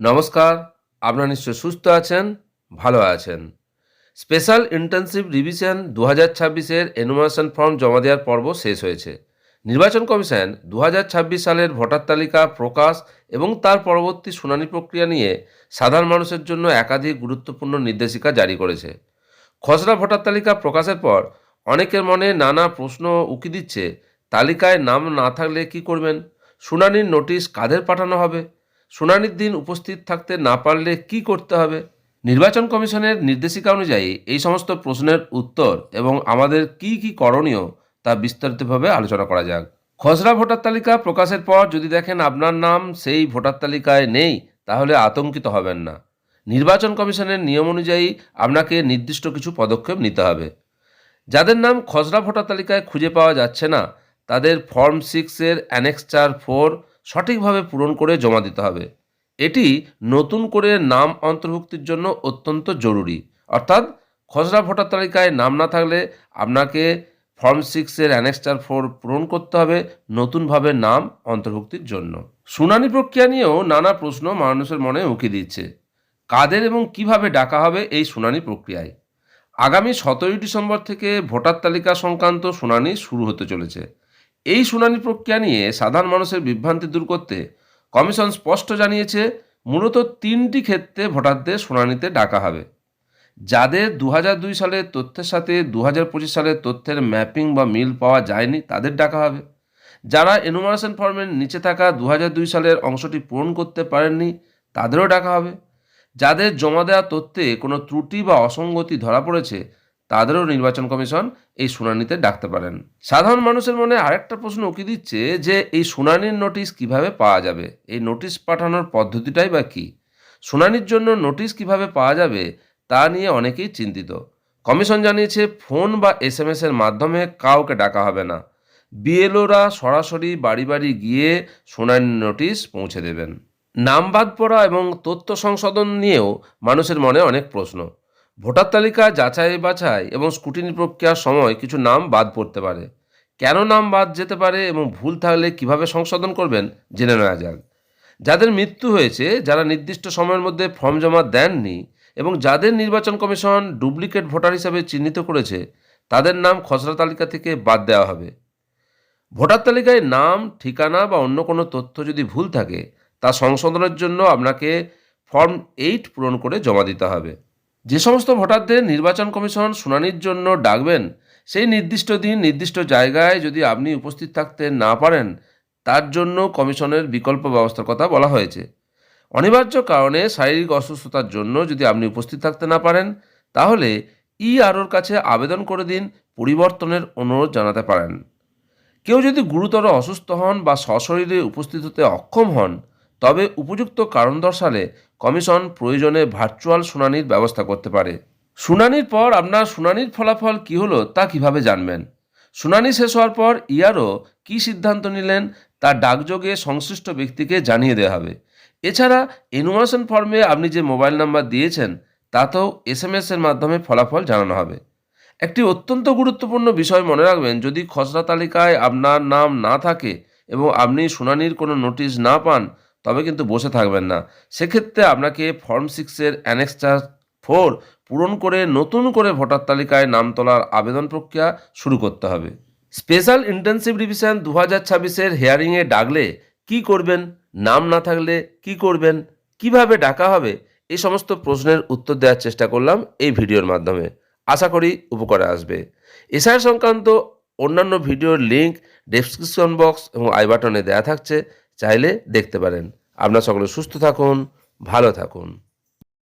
নমস্কার, আপনারা নিশ্চয় সুস্থ আছেন, ভালো আছেন। স্পেশাল ইন্টার্নশিপ রিভিশন দু হাজার ছাব্বিশের এনুমারেশন ফর্ম জমা দেওয়ার পর্ব শেষ হয়েছে। নির্বাচন কমিশন দু হাজার ছাব্বিশ সালের ভোটার তালিকা, প্রকাশ এবং তার পরবর্তী শুনানি প্রক্রিয়া নিয়ে সাধারণ মানুষের জন্য একাধিক গুরুত্বপূর্ণ নির্দেশিকা জারি করেছে। খসড়া ভোটার তালিকা প্রকাশের পর অনেকের মনে নানা প্রশ্ন উকি দিচ্ছে, তালিকায় নাম না থাকলে কি করবেন? শুনানির নোটিশ কাদের পাঠানো হবে? শুনানির দিন উপস্থিত থাকতে না পারলে কি করতে হবে? নির্বাচন কমিশনের নির্দেশিকা অনুযায়ী এই সমস্ত প্রশ্নের উত্তর এবং আমাদের কি কি করণীয় তা বিস্তারিতভাবে আলোচনা করা যাক। খসড়া ভোটার তালিকা প্রকাশের পর যদি দেখেন আপনার নাম সেই ভোটার তালিকায় নেই, তাহলে আতঙ্কিত হবেন না। নির্বাচন কমিশনের নিয়ম অনুযায়ী আপনাকে নির্দিষ্ট কিছু পদক্ষেপ নিতে হবে। যাদের নাম খসড়া ভোটার তালিকায় খুঁজে পাওয়া যাচ্ছে না, তাদের ফর্ম সিক্সের অ্যানেক্সচার ফোর সঠিকভাবে পূরণ করে জমা দিতে হবে। এটি নতুন করে নাম অন্তর্ভুক্তির জন্য অত্যন্ত জরুরি। অর্থাৎ খসড়া ভোটার তালিকায় নাম না থাকলে আপনাকে ফর্ম সিক্সের অ্যানেক্সচার ফোর পূরণ করতে হবে নতুনভাবে নাম অন্তর্ভুক্তির জন্য। শুনানি প্রক্রিয়া নিয়েও নানা প্রশ্ন মানুষের মনে উঁকি দিচ্ছে। কাদের এবং কীভাবে ডাকা হবে এই শুনানি প্রক্রিয়ায়? আগামী সতেরোই ডিসেম্বর থেকে ভোটার তালিকা সংক্রান্ত শুনানি শুরু হতে চলেছে। এই শুনানি প্রক্রিয়া নিয়ে সাধারণ মানুষের বিভ্রান্তি দূর করতে কমিশন স্পষ্ট জানিয়েছে, মূলত তিনটি ক্ষেত্রে ভোটারদের শুনানিতে ডাকা হবে। যাদের দু দুই সালের তথ্যের সাথে দু পঁচিশ সালের তথ্যের ম্যাপিং বা মিল পাওয়া যায়নি, তাদের ডাকা হবে। যারা এনুমারেশন ফর্মের নিচে থাকা দু দুই সালের অংশটি পূরণ করতে পারেননি, তাদেরও ডাকা হবে। যাদের জমা দেওয়া তথ্যে কোনো ত্রুটি বা অসঙ্গতি ধরা পড়েছে তাদেরও নির্বাচন কমিশন এই শুনানিতে ডাকতে পারেন। সাধারণ মানুষের মনে আরেকটা প্রশ্ন উকি দিচ্ছে যে, এই শুনানির নোটিশ কীভাবে পাওয়া যাবে? এই নোটিশ পাঠানোর পদ্ধতিটাই বা কী? শুনানির জন্য নোটিশ কীভাবে পাওয়া যাবে তা নিয়ে অনেকেই চিন্তিত। কমিশন জানিয়েছে, ফোন বা এস এম এর মাধ্যমে কাউকে ডাকা হবে না। বিএলওরা সরাসরি বাড়ি বাড়ি গিয়ে শুনানির নোটিশ পৌঁছে দেবেন। নাম বাদ পড়া এবং তথ্য সংশোধন নিয়েও মানুষের মনে অনেক প্রশ্ন। ভোটার তালিকা, যাচাই বাছাই এবং স্কুটিনি প্রক্রিয়ার সময় কিছু নাম বাদ পড়তে পারে। কেন নাম বাদ যেতে পারে এবং ভুল থাকলে কীভাবে সংশোধন করবেন, জেনে নেওয়া যাক। যাদের মৃত্যু হয়েছে, যারা নির্দিষ্ট সময়ের মধ্যে ফর্ম জমা দেননি এবং যাদের নির্বাচন কমিশন ডুপ্লিকেট ভোটার হিসাবে চিহ্নিত করেছে, তাদের নাম খসড়া তালিকা থেকে বাদ দেওয়া হবে। ভোটার তালিকায় নাম, ঠিকানা বা অন্য কোনো তথ্য যদি ভুল থাকে, তা সংশোধনের জন্য আপনাকে ফর্ম এইট পূরণ করে জমা দিতে হবে। যে সমস্ত ভোটারদের নির্বাচন কমিশন শুনানির জন্য ডাকবেন, সেই নির্দিষ্ট দিন, নির্দিষ্ট জায়গায় যদি আপনি উপস্থিত থাকতে না পারেন, তার জন্য কমিশনের বিকল্প ব্যবস্থার কথা বলা হয়েছে। অনিবার্য কারণে শারীরিক অসুস্থতার জন্য যদি আপনি উপস্থিত থাকতে না পারেন, তাহলে ইআরওর কাছে আবেদন করে দিন, পরিবর্তনের অনুরোধ জানাতে পারেন। কেউ যদি গুরুতর অসুস্থ হন বা সশরীরে উপস্থিত হতে অক্ষম হন তবে উপযুক্ত কারণ দর্শালে কমিশন প্রয়োজনে ভার্চুয়াল শুনানির ব্যবস্থা করতে পারে। শুনানির পর আপনার শুনানির ফলাফল কী হলো তা কীভাবে জানবেন? শুনানি শেষ হওয়ার পর ইয়ারও কী সিদ্ধান্ত নিলেন তা ডাকযোগে সংশ্লিষ্ট ব্যক্তিকে জানিয়ে দেওয়া হবে। এছাড়া এনুমারেশন ফর্মে আপনি যে মোবাইল নাম্বার দিয়েছেন, তাতেও এস এম এর মাধ্যমে ফলাফল জানানো হবে। একটি অত্যন্ত গুরুত্বপূর্ণ বিষয় মনে রাখবেন, যদি খসড়া তালিকায় আপনার নাম না থাকে এবং আপনি শুনানির কোনো নোটিশ না পান তবে কিন্তু বসে থাকবেন না। সেক্ষেত্রে আপনাকে ফর্ম সিক্সের অ্যানেক্সচার ফোর পূরণ করে নতুন করে ভোটার তালিকায় নাম তোলার আবেদন প্রক্রিয়া শুরু করতে হবে। স্পেশাল ইন্টেন্সিভ রিভিশন দু হাজার ছাব্বিশের হেয়ারিংয়ে ডাকলে কি করবেন, নাম না থাকলে কি করবেন, কীভাবে ডাকা হবে এই সমস্ত প্রশ্নের উত্তর দেওয়ার চেষ্টা করলাম এই ভিডিওর মাধ্যমে। আশা করি উপকারে আসবে। এসআই সংক্রান্ত অন্যান্য ভিডিওর লিঙ্ক ডেসক্রিপশন বক্স এবং আই বাটনে দেওয়া থাকছে। চাইলে দেখতে পারেন। আপনার সকলে সুস্থ থাকুন ভালো থাকুন।